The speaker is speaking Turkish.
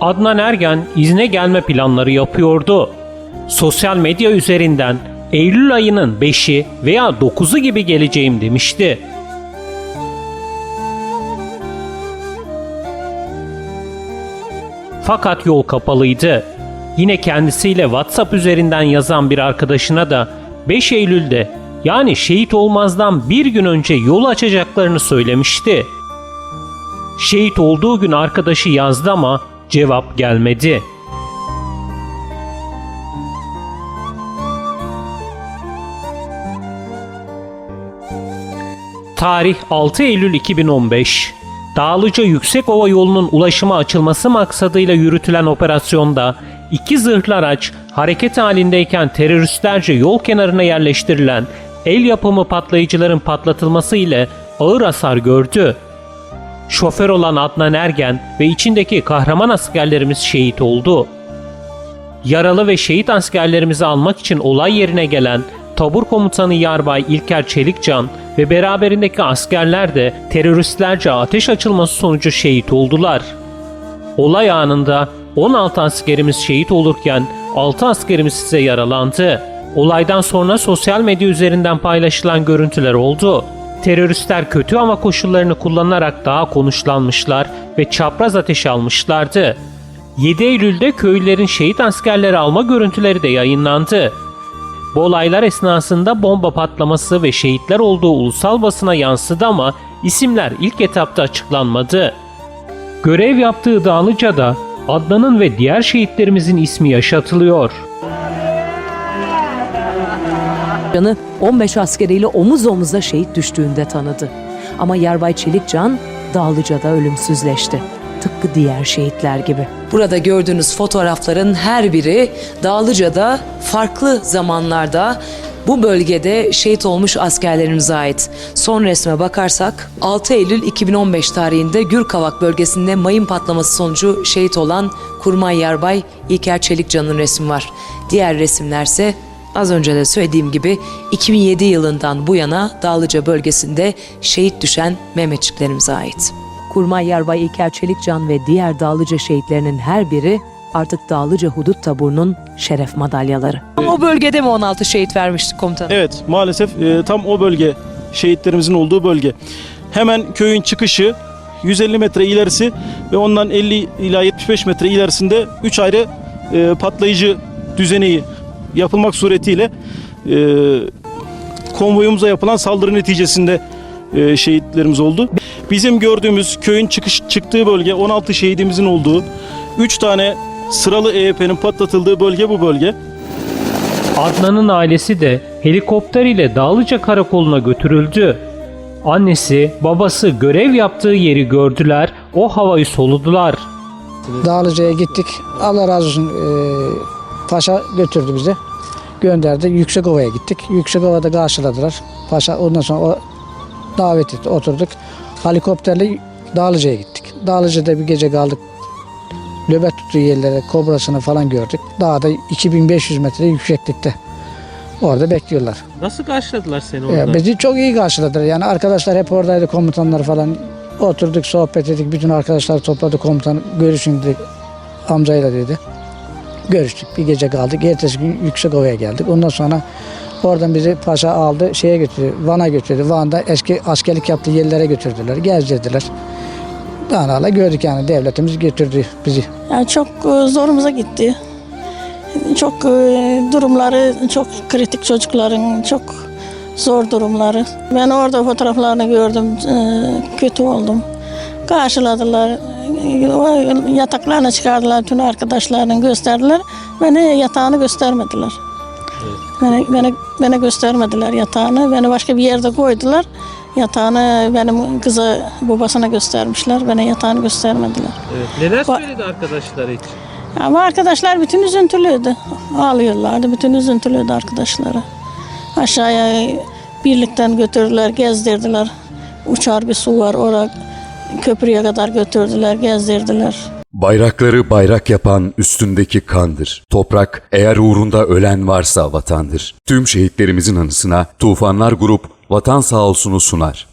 Adnan Ergen izne gelme planları yapıyordu. Sosyal medya üzerinden Eylül ayının 5'i veya 9'u gibi geleceğim demişti. Fakat yol kapalıydı. Yine kendisiyle WhatsApp üzerinden yazan bir arkadaşına da 5 Eylül'de yani şehit olmazdan bir gün önce yol açacaklarını söylemişti. Şehit olduğu gün arkadaşı yazdı ama cevap gelmedi. Tarih 6 Eylül 2015. Dağlıca Yüksekova yolunun ulaşıma açılması maksadıyla yürütülen operasyonda iki zırhlı araç hareket halindeyken teröristlerce yol kenarına yerleştirilen el yapımı patlayıcıların patlatılması ile ağır hasar gördü. Şoför olan Adnan Ergen ve içindeki kahraman askerlerimiz şehit oldu. Yaralı ve şehit askerlerimizi almak için olay yerine gelen tabur komutanı Yarbay İlker Çelikcan ve beraberindeki askerler de teröristlerce ateş açılması sonucu şehit oldular. Olay anında 16 askerimiz şehit olurken 6 askerimiz ise yaralandı. Olaydan sonra sosyal medya üzerinden paylaşılan görüntüler oldu. Teröristler kötü hava koşullarını kullanarak daha konuşlanmışlar ve çapraz ateş almışlardı. 7 Eylül'de köylülerin şehit askerleri alma görüntüleri de yayınlandı. Bu olaylar esnasında bomba patlaması ve şehitler olduğu ulusal basına yansıdı ama isimler ilk etapta açıklanmadı. Görev yaptığı Dağlıca'da Adnan'ın ve diğer şehitlerimizin ismi yaşatılıyor. Canı 15 askeriyle omuz omuza şehit düştüğünde tanıdı. Ama Yarbay Çelikcan Dağlıca'da ölümsüzleşti. Tıpkı diğer şehitler gibi. Burada gördüğünüz fotoğrafların her biri Dağlıca'da farklı zamanlarda bu bölgede şehit olmuş askerlerimize ait. Son resme bakarsak 6 Eylül 2015 tarihinde Gürkavak bölgesinde mayın patlaması sonucu şehit olan Kurmay Yarbay İlker Çelikcan'ın resmi var. Diğer resimlerse Az önce de söylediğim gibi 2007 yılından bu yana Dağlıca bölgesinde şehit düşen Mehmetçiklerimize ait. Kurmay Yarbay İlker Çelikcan ve diğer Dağlıca şehitlerinin her biri artık Dağlıca Hudut Taburu'nun şeref madalyaları. O bölgede mi 16 şehit vermiştik komutanım? Evet maalesef e, tam o bölge şehitlerimizin olduğu bölge. Hemen köyün çıkışı 150 metre ilerisi ve ondan 50 ila 75 metre ilerisinde 3 ayrı e, patlayıcı düzeneği yapılmak suretiyle e, konvoyumuza yapılan saldırı neticesinde e, şehitlerimiz oldu. Bizim gördüğümüz köyün çıkış çıktığı bölge 16 şehidimizin olduğu 3 tane sıralı EYP'nin patlatıldığı bölge bu bölge. Adnan'ın ailesi de helikopter ile Dağlıca Karakolu'na götürüldü. Annesi, babası görev yaptığı yeri gördüler, o havayı soludular. Dağlıca'ya gittik. Allah razı olsun eee, paşa götürdü bizi. Gönderdi. Yüksekova'ya gittik. Yüksekova'da karşıladılar. Paşa ondan sonra o davet etti. Oturduk. Helikopterle Dağlıca'ya gittik. Dağlıca'da bir gece kaldık. Löbet tuttuğu yerlere kobrasını falan gördük. Dağda 2500 metre yükseklikte. Orada bekliyorlar. Nasıl karşıladılar seni Ya, bizi çok iyi karşıladılar. Yani arkadaşlar hep oradaydı komutanlar falan. Oturduk sohbet ettik. Bütün arkadaşlar topladı komutan. Görüşün dedik. Amcayla dedi. Görüştük. Bir gece kaldık. Ertesi gün Yüksekova'ya geldik. Ondan sonra oradan bizi paşa aldı. Şeye götürdü. Van'a götürdü. Van'da eski askerlik yaptığı yerlere götürdüler. Gezdirdiler. Daha hala gördük yani devletimiz götürdü bizi. Yani çok e, zorumuza gitti. Çok e, durumları çok kritik çocukların çok zor durumları. Ben orada fotoğraflarını gördüm. e, Kötü oldum. Karşıladılar. o Yataklarına çıkardılar. Bütün arkadaşlarını gösterdiler. Beni yatağını göstermediler. Beni, beni, beni göstermediler yatağını. Beni başka bir yerde koydular. Yatağını benim kıza babasına göstermişler. Bana yatağını göstermediler. Neler Ba- söyledi arkadaşlar hiç? Ama arkadaşlar bütün üzüntülüydü. Ağlıyorlardı. Bütün üzüntülüydü arkadaşları. Aşağıya birlikten götürdüler, gezdirdiler. Uçar bir su var oraya köprüye kadar götürdüler, gezdirdiler. Bayrakları bayrak yapan üstündeki kandır. Toprak eğer uğrunda ölen varsa vatandır. Tüm şehitlerimizin anısına Tufanlar Grup Vatan Sağ olsun'u sunar.